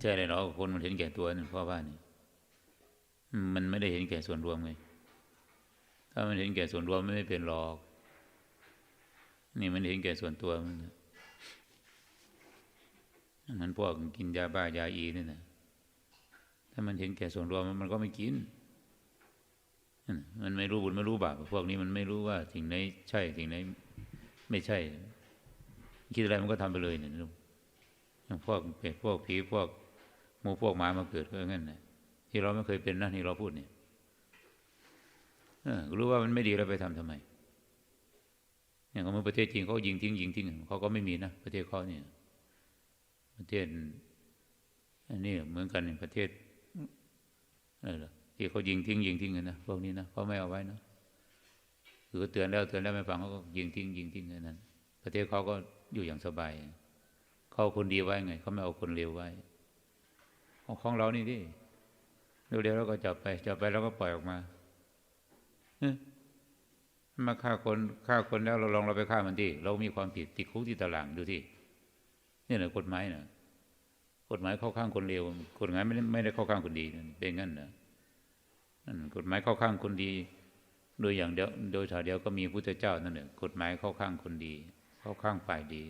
ใช่เลยหรอคนมันเห็นแก่ตัวนี่พ่อบ้านี่มันไม่ได้เห็นแก่ส่วนรวมไงถ้ามันเห็นแก่ส่วนรวมไม่เป็นหรอกนี่มันเห็นแก่ส่วนตัวมันมันพวกกินยาบ้ายาอีนี่นะถ้ามันเห็นแก่ส่วนรวมมันก็ไม่กินมันไม่รู้บุญไม่รู้บาปพวกนี้มันไม่รู้ว่าสิ่งไหนใช่สิ่งไหนไม่ใช่ คิดอะไรมันก็ทำไปเลยเนี่ยลูกพวกเป็ดพวกผีพวก หมูพวกหมามาเกิดก็งั้นนะที่เราไม่เคยเป็นนะนี่เราพูดเนี่ยรู้ว่ามันไม่ดีเราไปทำทำไม อย่างของประเทศจีนเขายิงทิ้งยิงทิ้งเขาก็ไม่มีนะประเทศเขาเนี่ย ประเทศอันนี้เหมือนกันประเทศอะไรล่ะที่เขายิงทิ้งยิงทิ้งกันนะพวกนี้นะเขาไม่เอาไว้นะหรือเตือนแล้วเตือนแล้วไม่ฟังเขาก็ยิงทิ้งยิงทิ้งกันนั้น ประเทศเขาก็อยู่อย่างสบายเขาคนดีไว้ไงเขาไม่เอาคนเลวไว้ ของเรานี่ดิเร็วๆแล้วก็จับไป จับไปแล้วก็ปล่อยออกมามาฆ่าคนฆ่าคนแล้วเราลองเราไปฆ่ามันที่เรามีความผิดติดคุกที่ตารางดูที่นี่แหละกฎหมายนะกฎหมายเข้าข้างคนเลวกฎหมายไม่ได้ไม่ได้เข้าข้างคนดีเป็นงั้นนะกฎหมายเข้าข้างคนดี โดยอย่างเดียวโดยถ่าเดียวก็มีพุทธเจ้านั่นแหละกฎหมายเข้าข้างคนดี เข้าข้างฝ่ายดี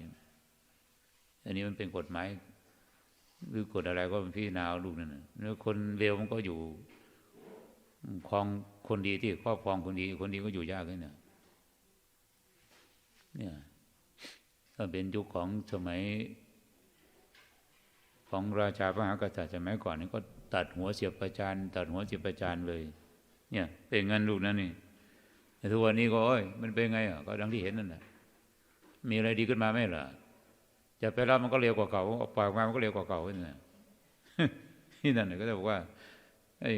อันนี้มันเป็นกฎหมาย หรือกฎอะไรก็เป็นพี่นาลูกนั่นนะแล้วคนเลวมันก็อยู่ครองคนดีที่ครอบครองคนดี คนดีก็อยู่ยากเลยเนี่ยเนี่ยถ้าเป็นยุคของสมัย ของราชาพระมหากษัตริย์สมัยก่อนนี่ก็ตัดหัวเสียบประจานตัดหัวเสียบประจานเลย เนี่ย เป็นเงินลูกนั่นนี่ทุกวันนี้ก็โอ้ยมันเป็นไงอะก็ดังที่เห็นนั่นแหละมีอะไรดีขึ้นมาไหมล่ะ จะไปรับมันก็เร็วกว่าเก่าออกปามามันก็เร็วกว่าเก่านี่นะนี่นั่นก็จะบอกว่าไอ้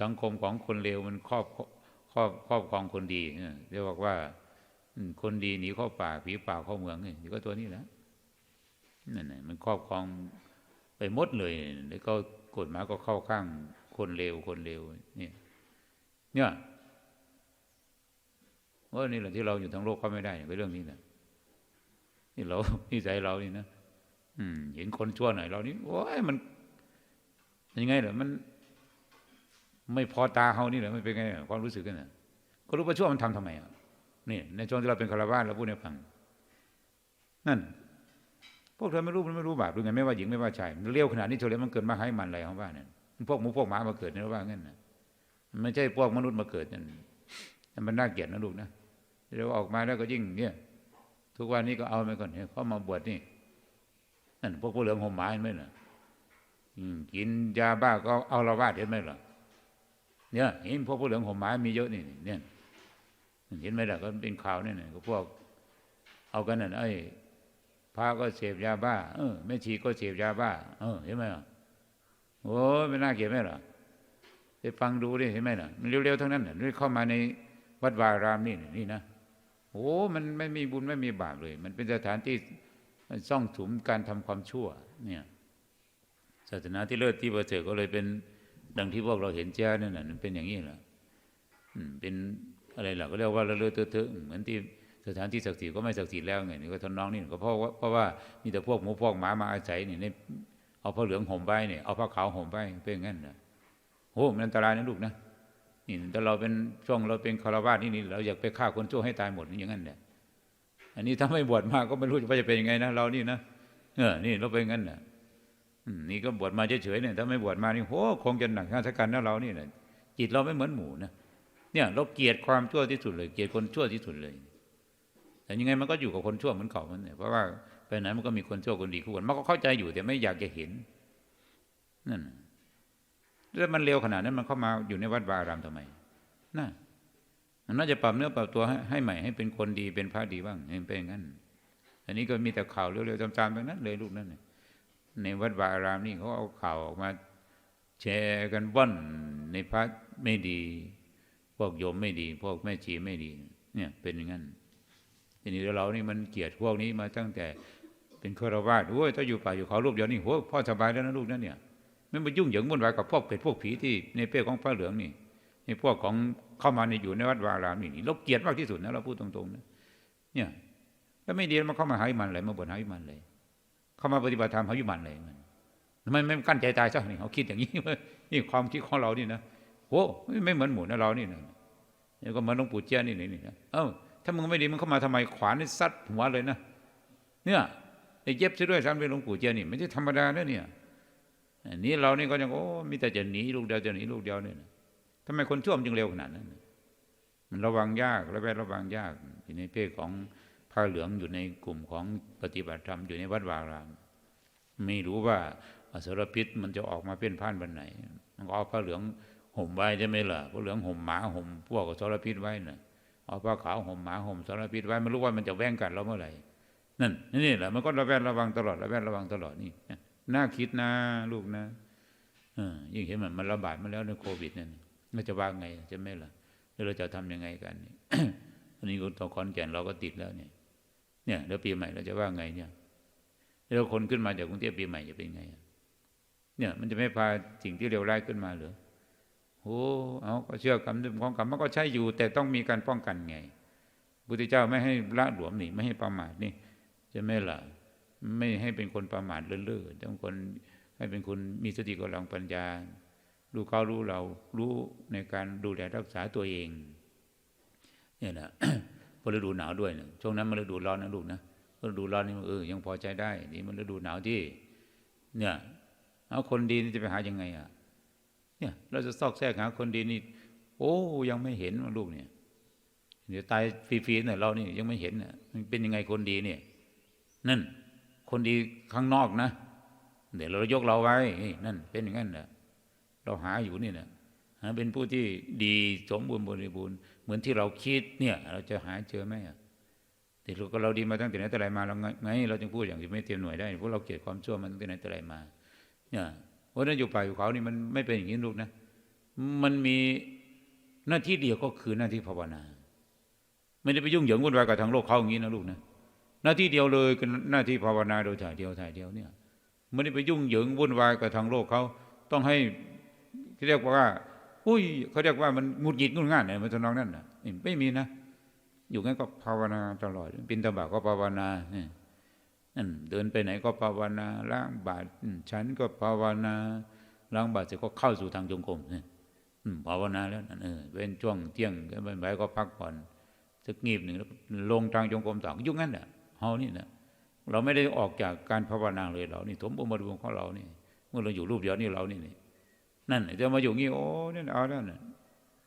สังคมของคนเลวมันครอบครอบครอบครองคนดีเรียกว่าคนดีหนีเข้าป่าผีป่าเข้าเมืองนี่ก็ตัวนี้แหละนั่นมันครอบครองไปหมดเลยแล้วก็กฎหมายก็เข้าข้างคนเลวคนเลวเนี่ยเนี่ยว่านี่แหละที่เราอยู่ทั้งโลกเขาไม่ได้เป็นเรื่องนี้แหละ นี่เรานี่ใจเรานี่นะอืม เห็นคนชั่วหน่อยเรานี่โอ้ยมันยังไงเหรอมัน ไม่พอตาเขานี่เหรอมันเป็นไงความรู้สึกกันน่ะก็รู้ว่าชั่วมันทำทำไมอะนี่ในช่วงที่เราเป็นคารวะเราพูดในฟัง นั่น พวกเธอไม่รู้มันไม่รู้บาปหรือไงไม่ว่าหญิงไม่ว่าชายเลี้ยวขนาดนี้เฉลี่ยมันเกิดมาให้มันอะไรของบ้านเนี่ยพวกหมูพวกหมามาเกิดเนี่ยว่างั้นนะไม่ใช่พวกมนุษย์มาเกิดนั่นมันน่าเกลียดนะลูกนะเดี๋ยวออกมาแล้วก็ยิ่งเนี่ย ทุกวันนี้ก็เอาไปก่อนเนี่ยเขามาบวชนี่นั่นพวกผู้เหลืองห่มหมาเห็นไหมล่ะกินยาบ้าก็เอาละวาดเห็นไหมล่ะเนี่ยเห็นพวกผู้เหลืองห่มหมามีเยอะนี่เนี่ยเห็นไหมล่ะก็เป็นข่าวนี่นี่ก็พวก เอากันนั่นไอ้พระก็เสพยาบ้า เออแม่ชีก็เสพยาบ้า เออเห็นไหมล่ะโอ้ไม่น่าเกลียดไหมล่ะไปฟังดูดิเห็นไหมล่ะมันเร็วๆทั้งนั้นนี่เข้ามาในวัดวารามนี่นี่นะ โอ้มันไม่มีบุญไม่มีบาปเลย มันเป็นสถานที่ซ่องถุมการทำความชั่ว เนี่ยศาสนาที่เลิศที่ประเสริฐก็เลยเป็นดังที่พวกเราเห็นเจ้านั่นแหละเป็นอย่างนี้แหละเป็นอะไรล่ะก็เรียกว่าละเลอะเทอะเหมือนที่สถานที่ศักดิ์สิทธิ์ก็ไม่ศักดิ์สิทธิ์แล้วไงนี่ก็ทนน้องนี่ก็เพราะว่าเพราะว่ามีแต่พวกหมูพวกหมามาอาศัยนี่เอาผ้าเหลืองห่มไปเนี่ยเอาผ้าขาวห่มไปเป็นงั้นนะโอ้มันอันตรายนะลูกนะ นี่แต่เราเป็นช่วงเราเป็นคารวะนี่นี่เราอยากไปฆ่าคนชั่วให้ตายหมดอย่างนั้นเนี่ยอันนี้ถ้าไม่บวชมาก็ไม่รู้จะจะเป็นยังไงนะเรานี่นะเออนี่เราเป็นงั้นน่ะนี่ก็บวชมาเฉยๆเนี่ยถ้าไม่บวชมานี่โหคงจะหนักข้าราชการนะเรานี่นะจิตเราไม่เหมือนหมูนะเนี่ยเราเกลียดความชั่วที่สุดเลย เกลียดคนชั่วที่สุดเลย แต่ยังไงมันก็อยู่กับคนชั่วเหมือนเขามันเนี่ยเพราะว่าไปไหนมันก็มีคนชั่วคนดีคู่กันมันก็เข้าใจอยู่แต่ไม่อยากจะเห็นนั่น แล้วมันเร็วขนาดนั้นมันเข้ามาอยู่ในวัดวาอารามทำไมน่ามันน่าจะปรับเนื้อปรับตัวให้ใหใหม่ให้เป็นคนดีเป็นพระดีบ้างเป็นอย่างนั้น อันนี้ก็มีแต่ข่าวเร็วๆจำๆไปนั้นเลยลูกนั่นในวัดวาอารามนี่เขาเอาข่าวออกมา แชร์กันว่อนในพระไม่ดี พวกโยมไม่ดี พวกแม่ชีไม่ดี เนี่ยเป็นอย่างนั้นทีนี้เรานี่มันเกลียดพวกนี้มาตั้งแต่เป็นฆราวาสโอ้ยถ้าอยู่ป่าอยู่เขารูปเดียวนี่โหพ่อสบายแล้วนะลูกนั่นเนี่ย ไม่มายุ่งเหยิงวุ่นวายกับพวกเป็ดพวกผีที่ในเป้ของพระเหลืองนี่ในพวกของเข้ามาในอยู่ในวัดวารามนี่เราเกลียดมากที่สุดนะเราพูดตรงๆนะเนี่ยแล้วไม่ดีมาเข้ามาหาวิมันเลยมาบวชหาวิมันเลย เข้ามาปฏิบัติธรรมหาวิมันเลยมันไมไม่กั้นใจตายซะนี่เขาคิดอย่างนี้นี่ความคิดของเรานี่นะโอ้ไม่เหมือนหมูนะเรานี่นะนี่ก็เหมือนหลวงปู่เจ้านี่นี่นี่นะเอ้าถ้ามึงไม่ดีมึงเข้ามาทำไมขวานนี่ซัดหัวเลยนะเนี่ยไอ้เย็บซะด้วยซ้ำเป็นหลวงปู่เจ้านี่ไม่ใช่ธรรมดานะเนี่ย นนี้เรานี่ก็ยังโอ้มีแต่จะหนีลูกเดียวจะหนีลูกเดียวเนี่ยทำไมคนชั่วมจึงเร็วขนาดนั้นนะมันระวังยากระแวดระวังยากอยู่ในเพศของผ้าเหลืองอยู่ในกลุ่มของปฏิบัติธรรมอยู่ในวัดวาราม ไม่รู้ว่าอสรพิษมันจะออกมาเป็นพันวันไหนมันก็เอาผ้าเหลืองห่มไว้ใช่ไหมล่ะผ้าเหลืองห่มหมาห่มพวกอสรพิษไว้น่ะเอาผ้าขาวห่มหมาห่มสารพิษไว้ไม่รู้ว่ามันจะแว่งกัดเราเมื่อไหร่นั่นนี่แหละมันก็ระแวดระวังตลอดระแวดระวังตลอดนี่ น่าคิดนะลูกนะอยิ่งเห็นมันมันระบาดมาแล้วในโควิดนั่นมันจะว่าไงใช่ไหมล่ะแล้วเราจะทำยังไงกันนี่อันนี้คนต่อคอนแก่นเราก็ติดแล้วเนี่ย เนี่ยแล้วปีใหม่เราจะว่าไงเนี่ยแล้วคนขึ้นมาจากกรุงเทพปีใหม่จะเป็นไงเนี่ย มันจะไม่พาสิ่งที่เลวร้ายขึ้นมาหรือโอ้เอาก็เชื่อกรรมของกรรมมันก็ใช่อยู่ แต่ต้องมีการป้องกันไงพุทธเจ้าไม่ให้ละหลวมนี่ไม่ให้ประมาทนี่จะไม่ละ ไม่ให้เป็นคนประมาทเลื่อๆต้องคนให้เป็นคนมีสติกำลังปัญญา รู้เขารู้เรารู้ในการดูแลรักษาตัวเอง เนี่ยนะพอฤดูหนาวด้วยนะช่วงนั้นมันฤดูร้อนนะลูกนะฤดูร้อนนี่เออยังพอใจได้ นี่มันฤดูหนาวที่ เนี่ยเอาคนดีนี่จะไปหายังไงอะ เนี่ย เราจะซอกแซกหาคนดีนี่ โอ้ยังไม่เห็นลูกเนี่ยเดี๋ยวตายฟรีๆเนี่ยเรานี่ยังไม่เห็นน่ะมันเป็นยังไงคนดีเนี่ย นั่น คนดีข้างนอกนะ เดี๋ยวเรายกเราไว้นั่นเป็นอย่างนั้นแหละเราหาอยู่นี่นะหาเป็นผู้ที่ดีสมบูรณ์บริบูรณ์เหมือนที่เราคิดเนี่ย เราจะหาเจอไหมอะแต่เราก็เราดีมาตั้งแต่ไหนแต่ไรมาเราไงเราจึงพูดอย่างที่ไม่เตรียมหน่วยได้เพราะเราเกลียดความชั่วมาตั้งแต่ไหนแต่ไรมา เนี่ยเพราะนั้นอยู่ป่าอยู่เขานี่มันไม่เป็นอย่างนี้ลูกนะมันมีหน้าที่เดียวก็คือหน้าที่ภาวนา ไม่ได้ไปยุ่งเหยิงวุ่นวายกับทางโลกเขาอย่างนี้นะลูกนะ หน้าที่เดียวเลยคือหน้าที่ภาวนาโดยถ่ายเดียวถ่ายเดียวเนี่ยไม่ได้ไปยุ่งเหยิงวุ่นวายกับทางโลกเขาต้องให้เรียกว่า อุ้ยเขาเรียกว่ามันงุดหงิดงุนง่านเนี่ยมันทำนองนั้นนะไม่มีนะ อยู่งั้นก็ภาวนาตลอดบินตบะก็ภาวนาเนี่ยนั่นเดินไปไหนก็ภาวนาล้างบาตรฉันก็ภาวนาล้างบาตรเสร็จก็เข้าสู่ทางจงกรมเนี่ยภาวนาแล้วนั่นเออเป็นช่วงเที่ยงก็ไม่ไหวก็พักผ่อนสักงีบหนึ่งแล้วลงทางจงกรมต่อยุ่งงั้นแหละ เฮานี่นะเราไม่ได้ออกจากการภาวนาเลยเรานี่สมบูรณ์บริบูรณ์ของเรานี่เมื่อเราอยู่รูปเดียวนี่เรานี่นี่นั่นจะมาอยู่งี้โอ้นี่เอาแล้วน่ะ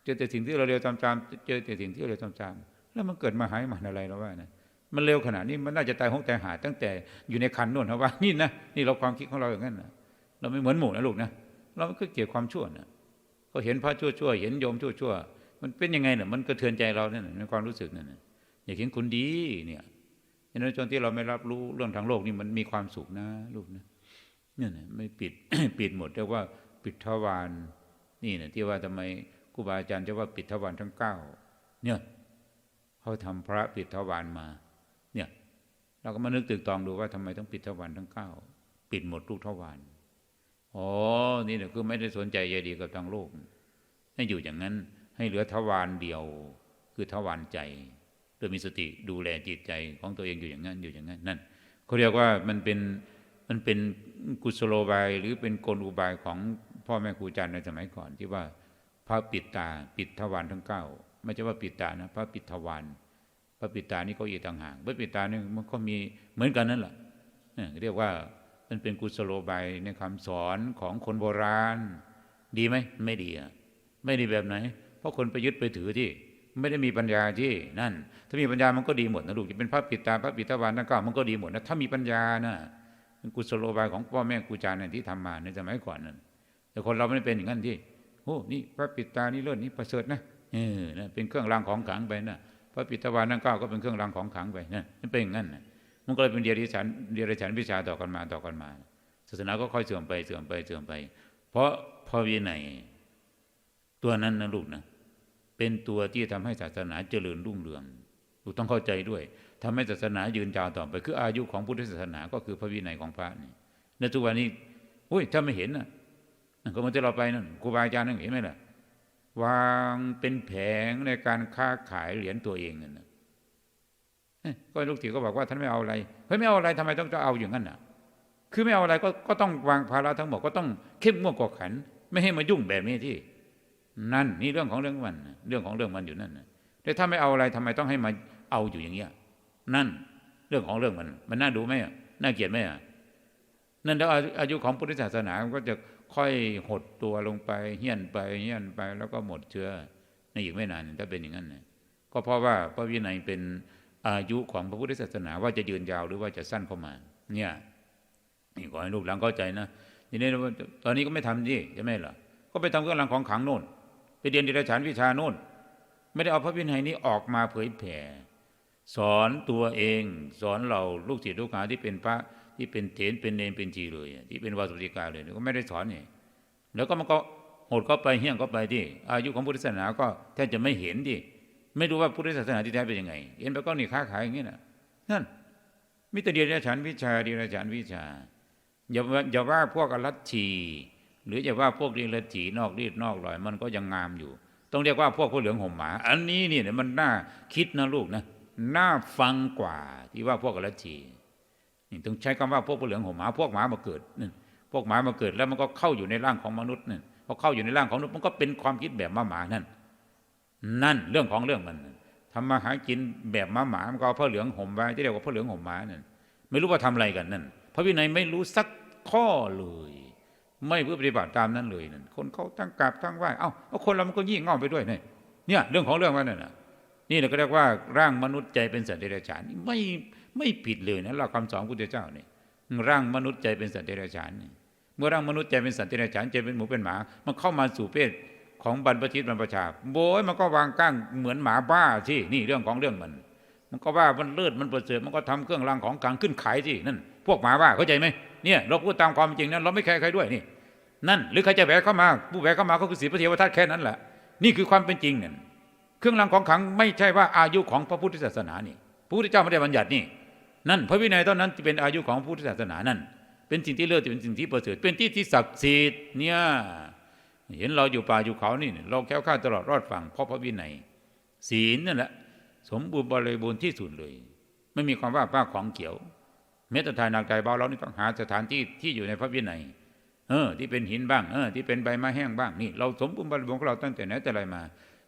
เจอแต่สิ่งที่เราเร็วจำจำเจอแต่สิ่งที่เราเร็วจำจำแล้วมันเกิดมาหายมันอะไรเราว่านะมันเร็วขนาดนี้มันน่าจะตายหงตายหาตั้งแต่อยู่ในคันนู่นนะว่านี่นะนี่เราความคิดของเราอย่างนั้นนะเราไม่เหมือนหมู่นะลูกนะเราไม่เคยเกลียดความชั่วนะก็เห็นพระชั่วชั่วเห็นโยมชั่วชั่วมันเป็นยังไงเนี่ยมันกระเทือนใจเราเนี่ยในความรู้สึกนั่นอยาเห็นคนดีเนี่ย ฉะนั้นจนที่เราไม่รับรู้เรื่องทางโลกนี่มันมีความสุขนะลูกนะเนี่ยไม่ปิดปิดหมดเรียกว่าปิดทวารนี่นะที่ว่าทำไมครูบาอาจารย์จะว่าปิดทวารทั้งเก้าเนี่ยเขาทำพระปิดทวารมา เนี่ย เราก็มานึกตึกตองดูว่าทำไมต้องปิดทวารทั้งเก้าปิดหมดทุกทวารอ๋อนี่เนี่ยคือไม่ได้สนใจใยดีกับทางโลกให้อยู่อย่างนั้นให้เหลือทวารเดียว คือทวารใจ โดยมีสติดูแลจิตใจของตัวเองอยู่อย่างนั้นอยู่อย่างนั้นนั่นเขาเรียกว่ามันเป็นมันเป็นกุศโลบายหรือเป็นกลอุบายของพ่อแม่ครูอาจารย์ในสมัยก่อน ที่ว่าพระปิดตาปิดทวารทั้งเก้าไม่ใช่ว่าปิดตานะพระปิดทวารพระปิดตานี่ก็อีกต่างหากพระปิดตานี่มันก็มีเหมือนกันนั่นแหละเรียกว่ามันเป็นกุศโลบายในคำสอนของคนโบราณ ดีไหมไม่ดีอะไม่ดีแบบไหน เพราะคนไปยึดไปถือที่ ไม่ได้มีปัญญาที่นั่น ถ้ามีปัญญามันก็ดีหมดนะลูกจะเป็นพระปิตาพระปิดทวารทั้งเก้ามันก็ดีหมดนะถ้ามีปัญญานะเป็นกุศโลบายของพ่อแม่ครูอาจารย์ที่ทำมาในสมัยก่อนนั่นแต่คนเราไม่ได้เป็นอย่างนั้นที่โอ้นี่พระปิตานี่เลิศนี่ประเสริฐนะเออนะเป็นเครื่องรางของขลังไปนะพระปิตาวานังเก้าก็เป็นเครื่องรางของขลังไปนะมันเป็นอย่างนั้นนะมันก็เลยเป็นเดียริฉันเดียริฉันวิชาต่อกันมาต่อกันมา ศาสนาก็ค่อยเสื่อมไปเสื่อมไปเสื่อมไป เพราะพระวินัยตัวนั้นนะลูกนะ เป็นตัวที่ทำให้ศาสนาเจริญรุ่งเรืองลูกต้องเข้าใจด้วยทำให้ศาสนายืนยาวต่อไป คืออายุของพุทธศาสนาก็คือพระวินัยของพระนี่ในทุกวันนี้อุ้ยถ้าไม่เห็นนะก็มันจะเราไปนั่นครูบาอาจารย์นั่นเห็นไหมล่ะวางเป็นแผงในการค้าขายเหรียญตัวเองนั่นก็ลูกศิษย์ก็บอกว่าท่านไม่เอาอะไรเฮ้ยไม่เอาอะไรทำไมต้องจะเอาอย่างนั้นน่ะ คือไม่เอาอะไรก็ก็ต้องวางภาระทั้งหมดก็ต้องเข้มงวดกว่าขัน ไม่ให้มายุ่งแบบนี้ที่ นั่นนี่เรื่องของเรื่องมันเรื่องของเรื่องมันอยู่นั่นแต่ถ้าไม่เอาอะไรทำไมต้องให้มาเอาอยู่อย่างเงี้ยนั่นเรื่องของเรื่องมัน มันน่าดูไหมน่าเกลียดไหมนั่นแล้วอายุของพุทธศาสนาก็จะค่อยหดตัวลงไปเฮี้ยนไปเฮี้ยนไปแล้วก็หมดเชื้อในอีกไม่นานถ้าเป็นอย่างนั้นนะก็เพราะว่าพระวินัยเป็นอายุของพระพุทธศาสนาว่าจะยืนยาวหรือว่าจะสั้นเข้ามา เนี่ยนี่ขอให้ลูกหลานเข้าใจนะทีนี้ตอนนี้ก็ไม่ทำดิใช่ไหมล่ะก็ไปทำเครื่องรางของขังโน่น ไปเรียนดิรกชันวิชาโน่น ไม่ได้เอาพระวินัยนี้ออกมาเผยแผ่ สอนตัวเอง สอนเราลูกศิษย์ลูกหาที่เป็นพระที่เป็นเถรเป็นเนรเป็นจีเลย ที่เป็นวาสุติกาเลยก็ไม่ได้สอนนี่แล้วก็มันก็หดเข้าไปเฮี้ยงเข้าไปที่อายุของพุทธศาสนาก็แทบจะไม่เห็นที่ไม่รู้ว่าพุทธศาสนาที่แท้เป็นยังไงเห็นไปก็นี่ค้าขายอย่างนี้นะนั่นมิตรเดียรฉันวิชาเดียรฉันวิชาอย่าว่าอย่าว่าพวกอรัตชี หรือจะว่าพวกเรียนละจีนอกรีดนอกลอย มันก็ยังงามอยู่ ต้องเรียกว่าพวกผู้เหลืองห่มหมา อันนี้นี่ยมันน่าคิดนะลูกนะน่าฟังกว่าที่ว่าพวกอรัตชีนี่ต้องใช้คำว่าพวกผู้เหลืองห่มหมา พวกหมามาเกิดนั่พวกหมามาเกิดแล้วมันก็เข้าอยู่ในร่างของมนุษย์นั่พอเข้าอยู่ในร่างของมนุษย์มันก็เป็นความคิดแบบหมาหมานั่นนั่นเรื่องของเรื่องมันทำมาหากินแบบหมาหมา มันก็เอาผ้าเหลืองห่มไว้ที่เรียกว่าผ้าเหลืองห่มหมานั่นไม่รู้ว่าทำอะไรกันนั่นพระวินัยไม่รู้สักข้อเลย ไม่เพื่อปฏิบัติตามนั้นเลยนั่นคนเขาตั้งกราบตั้งไหว้เอ้าเอาคนเรามันก็ยิ่งงอไปด้วยเนี่ยเนี่ยเรื่องของเรื่องมันนั่นน่ะนี่เราก็เรียกว่าร่างมนุษย์ใจเป็นสัตว์เดรัจฉานไม่ไม่ผิดเลยนะเราคำสอนพุทธเจ้าเนี่ยร่างมนุษย์ใจเป็นสัตว์เดรัจฉานเมื่อร่างมนุษย์ใจเป็นสัตว์เดรัจฉานใจเป็นหมูเป็นหมา มันเข้ามาสู่เพศของบรรพชิตบรรพชาโบยมันก็วางก้างเหมือนหมาบ้าที่นี่เรื่องของเรื่องมัน มันก็ว่ามันเลิศมันประเสริฐมันก็ทำเครื่องรางของกลางขึ้นขายที่นั่น พวกหมาบ้าเข้าใจไหมเนี่ยเราพูดตามความจริงนั้นเราไม่แคร์ใครด้วยนี่ นั่น หรือใครจะแหวกเข้ามา ผู้แหวกเข้ามาก็คือศีลพระเทวทัตแค่นั้นแหละนี่คือความเป็นจริงเนี่ยเครื่องรางของขลังไม่ใช่ว่าอายุของพระพุทธศาสนานี่พระพุทธเจ้าไม่ได้บัญญัตินี่ นั่น พระวินัยเท่านั้นที่เป็นอายุของพระพุทธศาสนานั่น เป็นสิ่งที่เลิศเป็นสิ่งที่ประเสริฐเป็นที่ที่ศักดิ์สิทธิ์เนี่ยเห็นเราอยู่ป่าอยู่เขานี่เราแค้วคลาดตลอดรอดฝั่งเพราะพระวินัยศีลนั่นแหละ สมบูรณ์บริบูรณ์ที่สุดเลย ไม่มีความว่าป้าของเขียว เมตตาหนักใจเบาเรานี่ต้องหาสถานที่ที่อยู่ในพระวินัยเออที่เป็นหินบ้างเออที่เป็นใบไม้แห้งบ้างนี่เราสมบูรณ์บริบูรณ์ของเราตั้งแต่ไหนแต่ไรมา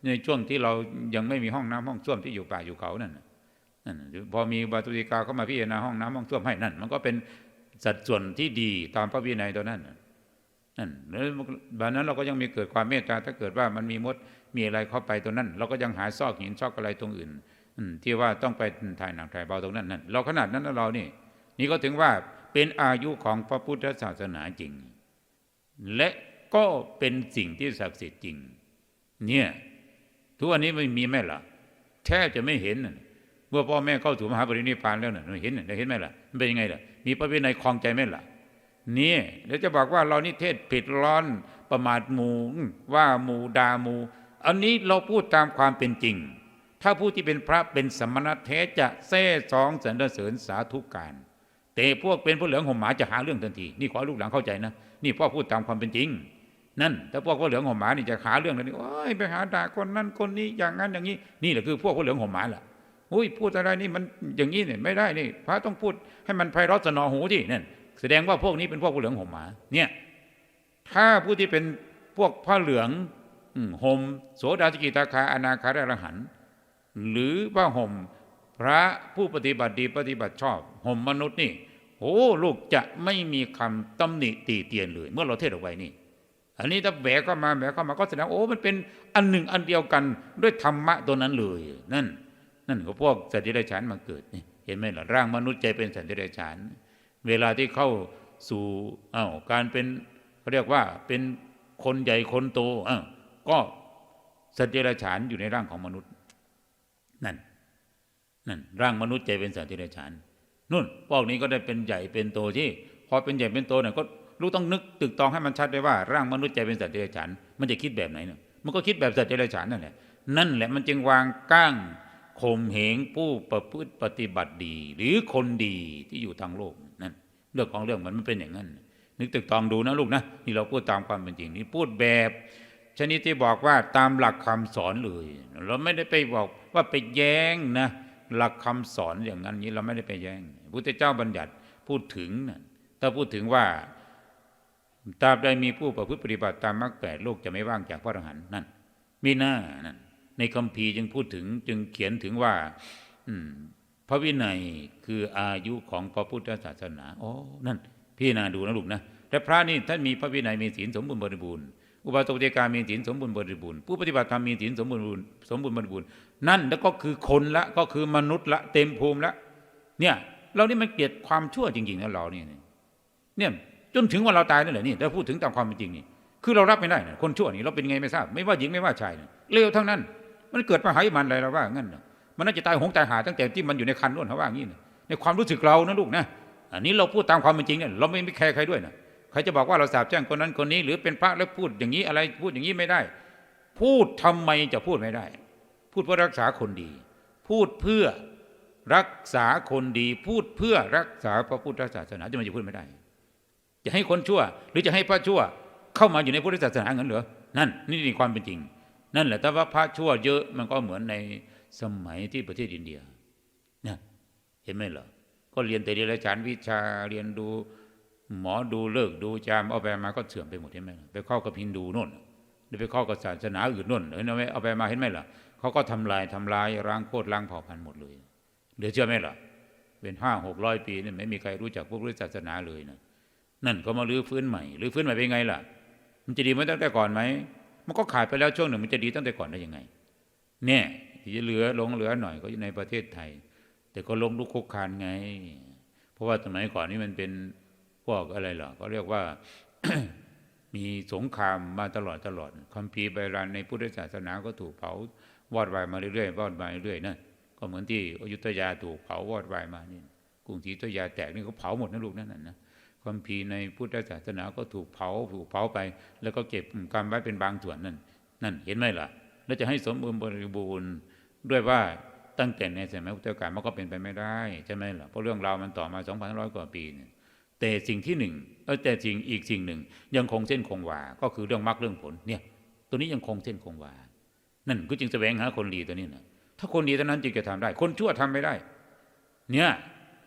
ในช่วงที่เรายังไม่มีห้องน้ำห้องส้วมที่อยู่ป่าอยู่เขานั่นนั่นพอมีบาตุติกาเข้ามาพิจารณาห้องน้ำห้องส้วมให้นั่น มันก็เป็นสัดส่วนที่ดีตามพระวินัยตัวนั้นนั่นแล้วบัดนั้นเราก็ยังมีเกิดความเมตตาถ้าเกิดว่ามันมีมดมีอะไรเข้าไปตรงนั้น เราก็ยังหาซอกหินซอกอะไรตรงอื่นที่ว่าต้องไปถ่ายหนักถ่ายเบาตรงนั้นนั่นเราขนาดนั้นเรานี่ นี่ก็ถึงว่าเป็นอายุของพระพุทธศาสนาจริง และก็เป็นสิ่งที่ศักดิ์สิทธิ์จริง เนี่ยทุกวันนี้ไม่มีแม่ละแทบจะไม่เห็นเมื่อพ่อแม่เข้าถึงมหาปรินิพพานแล้วน่ะเห็นเห็นไหมล่ะมันเป็นยังไงล่ะ มีพระวินัยคลองใจไหมล่ะนี่แล้วจะบอกว่าเรานี่เทศผิดร้อนประมาทมูว่ามูดามู อันนี้เราพูดตามความเป็นจริง ถ้าผู้ที่เป็นพระเป็นสมณะเทศจะแท้สองสรรเสริญสาธุการ แต่พวกเป็นผู้เหลืองห่มหมาจะหาเรื่องทันทีนี่ขอลูกหลังเข้าใจนะนี่พ่อพูดตามความเป็นจริง นั่นแต่พวกผู้เหลืองห่มหมานี่จะหาเรื่องทันทีโอ้ยไปหาด่าคนนั้นคนนี้อย่างนั้นอย่างนี้ นี่แหละคือพวกผู้เหลืองห่มหมาแหละอุ้ยพูดอะไรนี่มันอย่างนี้เนี่ยไม่ได้นี่พระต้องพูดให้มันไพเราะสนอหูที่นั่นแสดงว่าพวกนี้เป็นพวกผู้เหลืองห่มหมา เนี่ย ถ้าผู้ที่เป็นพวกผ้าเหลืองห่มโสดาสกิตาคาอนาคาอรหันหรือว่าห่มพระผู้ปฏิบัติดีปฏิบัติชอบห่มมนุษย์นี่ โอ้ลูกจะไม่มีคำตำหนิตีเตียนเลย เมื่อเราเทศออกไปนี่ อันนี้ถ้าแบกเข้ามาแบกเข้ามาก็แสดงโอ้มันเป็นอันหนึ่งอันเดียวกันด้วยธรรมะตัวนั้นเลย นั่น นั่นก็พวกสัตว์เดรัจฉานมาเกิดนี่เห็นไหมล่ะร่างมนุษย์ใจเป็นสัตว์เดรัจฉาน เวลาที่เข้าสู่อา้าวการเป็นเขาเรียกว่าเป็นคนใหญ่คนโตอ้าวก็สัตว์เดรัจฉานอยู่ในร่างของมนุษย์ นั่นนั่นร่างมนุษย์ใจเป็นสัตว์เดรัจฉาน นู่นพวกนี้ก็ได้เป็นใหญ่เป็นโตที่ พอเป็นใหญ่เป็นโตเนี่ยก็รู้ต้องนึกตึกตองให้มันชัดได้ว่าร่างมนุษย์ใจเป็นสัตว์เดรัจฉานมันจะคิดแบบไหนเนี่ยมันก็คิดแบบสัตว์เดรัจฉานนั่นแหละนั่นแหละมันจึงวางก้างข่มเหงผู้ประพฤติปฏิบัติดี หรือคนดีที่อยู่ทางโลกนั่นเรื่องของเรื่องมันมันเป็นอย่างนั้น นึกตึกตองดูนะลูกนะนี่เราพูดตามความเป็นจริงนี่พูดแบบชนิดที่บอกว่าตามหลักคำสอนเลย เราไม่ได้ไปบอกว่าไปแย้งนะหลักคำสอนอย่างนั้นนี้เราไม่ได้ไปแย้ง พุทธเจ้าบัญญัติพูดถึงนะถ้าพูดถึงว่าตราบใดมีผู้ประพฤติปฏิบัติตามมรรคแปดโลกจะไม่ว่างจากพระอรหันต์นั่นมีหน้านั่นในคัมภีร์จึงพูดถึงจึงเขียนถึงว่า อืม พระวินัยคืออายุของพระพุทธศาสนาอ๋อนั่น พี่นาดูนะลูกนะแต่พระนี่ท่านมีพระวินัยมีศีลสมบูรณ์บริบูรณ์อุบาสกเจกามีศีลสมบูรณ์บริบูรณ์ผู้ปฏิบัติธรรมมีศีลสมบูรณ์สมบูรณ์บริบูรณ์นั่นแล้วก็คือคนละก็คือมนุษย์ละ เต็มภูมิละ เนี่ย เรานี่มันเกลียดความชั่วจริงๆนะเราเนี่ยเนี่ยจนถึงวันเราตายนั่นแหละนี่ถ้าพูดถึงตามความเป็นจริงนี่คือเรารับไม่ได้นะคนชั่วนี่เราเป็นไงไม่ทราบ ไม่ว่าหญิงไม่ว่าชายเลวทั้งนั้น มันเกิดมาหายมันอะไรเราว่างั้นมันน่าจะตายหงตายหาตั้งแต่ที่มันอยู่ในคันนู่นเขาว่างี้นะในความรู้สึกเรานะลูกนะอันนี้เราพูดตามความเป็นจริงเนี่ยเราไม่ไม่แคร์ใครด้วยนะใครจะบอกว่าเราสาบแช่งคนนั้นคนนี้ หรือเป็นพระแล้วพูดอย่างนี้อะไรพูดอย่างนี้ไม่ได้ พูดทำไมจะพูดไม่ได้ พูดเพื่อรักษาคนดี พูดเพื่อ รักษาคนดีพูดเพื่อรักษาพระพุทธศาสนาจะมันจะพูดไม่ได้ จะให้คนชั่ว หรือจะให้พระชั่ว เข้ามาอยู่ในพุทธศาสนาเงินเหรอนั่นนี่นี่ความเป็นจริง นั่นแหละแต่ว่าพระชั่วเยอะมันก็เหมือนในสมัยที่ประเทศอินเดียเนี่ยเห็นไหมเหรอก็เรียนแต่เรียนอาจารย์วิชาเรียนดูหมอดูเลิกดูจามเอาไปมาก็เสื่อมไปหมดเห็นไหมไปเข้ากับฮินดูโน่นไปเข้ากับศาสนาอื่นโน่นเห็นไหมเอาไปมาเห็นไหมล่ะเขาก็ทำลายทำลายล้างโคตรล้างเผ่าพันธุ์หมดเลย เหลือเชื่อไหมล่ะ เป็นห้าหกร้อยปีนี่ไม่มีใครรู้จักพวกพุทธศาสนาเลยนะนั่นเขามาลื้อฟื้นใหม่ลื้อฟื้นใหม่เป็นไงล่ะ มันจะดีมาตั้งแต่ก่อนไหมมันก็ขาดไปแล้วช่วงหนึ่งมันจะดีตั้งแต่ก่อนได้ยังไง เนี่ยที่จะเหลือลงเหลือหน่อยก็อยู่ในประเทศไทย แต่ก็ลงลุกคุกคานไง เพราะว่าสมัยก่อนนี่มันเป็นพวกอะไรหรอก็เรียกว่ามีสงครามมาตลอดตลอดคัมภีร์ไบรานในพุทธศาสนาก็ถูกเผาวอดวายมาเรื่อยๆวอดวายเรื่อยๆนั่น ก็เหมือนที่อยุธยาถูกเผาวอดวายมานี่กรุงศรีอยุธยาแตกนี่เขาเผาหมดนะลูกนั่นน่ะนะคัมภีในพุทธศาสนาก็ถูกเผาถูกเผาไป แล้วก็เก็บกรรมไว้เป็นบางส่วนนั่นนั่นเห็นไหมล่ะแล้วจะให้สมบูรณ์บริบูรณ์ด้วยว่าตั้งแต่ในสมัยพุทธกาลมันก็เป็นไปไม่ได้ใช่ไหมล่ะเพราะเรื่องราวมันต่อมา2,500กว่าปีเนี่ยแต่สิ่งที่หนึ่งเออแต่สิ่งอีกสิ่งหนึ่ง ยังคงเส้นคงวา ก็คือเรื่องมรรคเรื่องผลเนี่ย ตัวนี้ยังคงเส้นคงวา นั่นก็จึงแสวงหาคนดีตัวนี้นะ ถ้าคนดีเท่านั้นจึงจะทำได้ คนชั่วทำไม่ได้ เนี่ย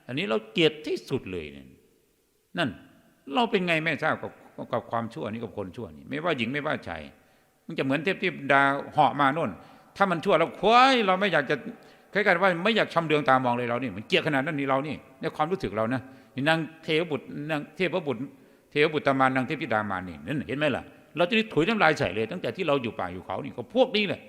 อันนี้เราเกลียดที่สุดเลยเนี่ยนั่น เราเป็นไงไม่ทราบกับกับความชั่วนี้กับคนชั่วนี่ไม่ว่าหญิงไม่ว่าชายมันจะเหมือนเทพที่ดาเหาะมาโน่น ถ้ามันชั่วเราควายเราไม่อยากจะคล้ายๆว่าไม่อยากชำเรืองตามองเลยเรานี่มันเกลียดขนาดนั้นนี่เรานี่ในความรู้สึกเรานะนางเทวบุตรนางเทพบุตร เทวบุตรตามานางเทพธิดามานี่นั่นเห็นไหมล่ะเราจะได้ถุยน้ำลายใส่เลย ตั้งแต่ที่เราอยู่ป่าอยู่เขานี่ก็พวกนี้แหละ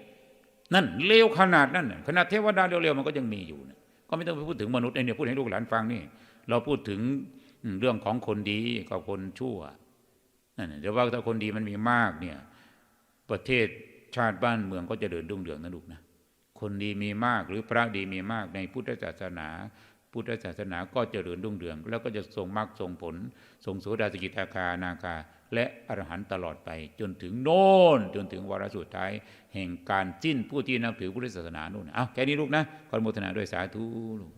นั่นเลวขนาดนั้นขนาดเทวดาเร็วๆมันก็ยังมีอยู่นะก็ไม่ต้องไปพูดถึงมนุษย์เนี่ยพูดให้ลูกหลานฟังนี่ เราพูดถึงเรื่องของคนดีกับคนชั่วนั่นเดี๋ยวว่าถ้าคนดีมันมีมากเนี่ย ประเทศชาติบ้านเมืองก็จะเดินรุ่งเรืองนะลูกนะคนดีมีมากหรือพระดีมีมากในพุทธศาสนา พุทธศาสนาก็จะเจริญรุ่งเรือง แล้วก็จะทรงมรรคทรงผล ทรงโสดาสกิทาคานาคา และอรหันต์ตลอดไป จนถึงโน่นจนถึงวาระสุดท้าย แห่งการสิ้นผู้ที่นับถือพุทธศาสนาโน่นเอาแค่นี้ลูกนะขออนุโมทนาด้วยสาธุลูก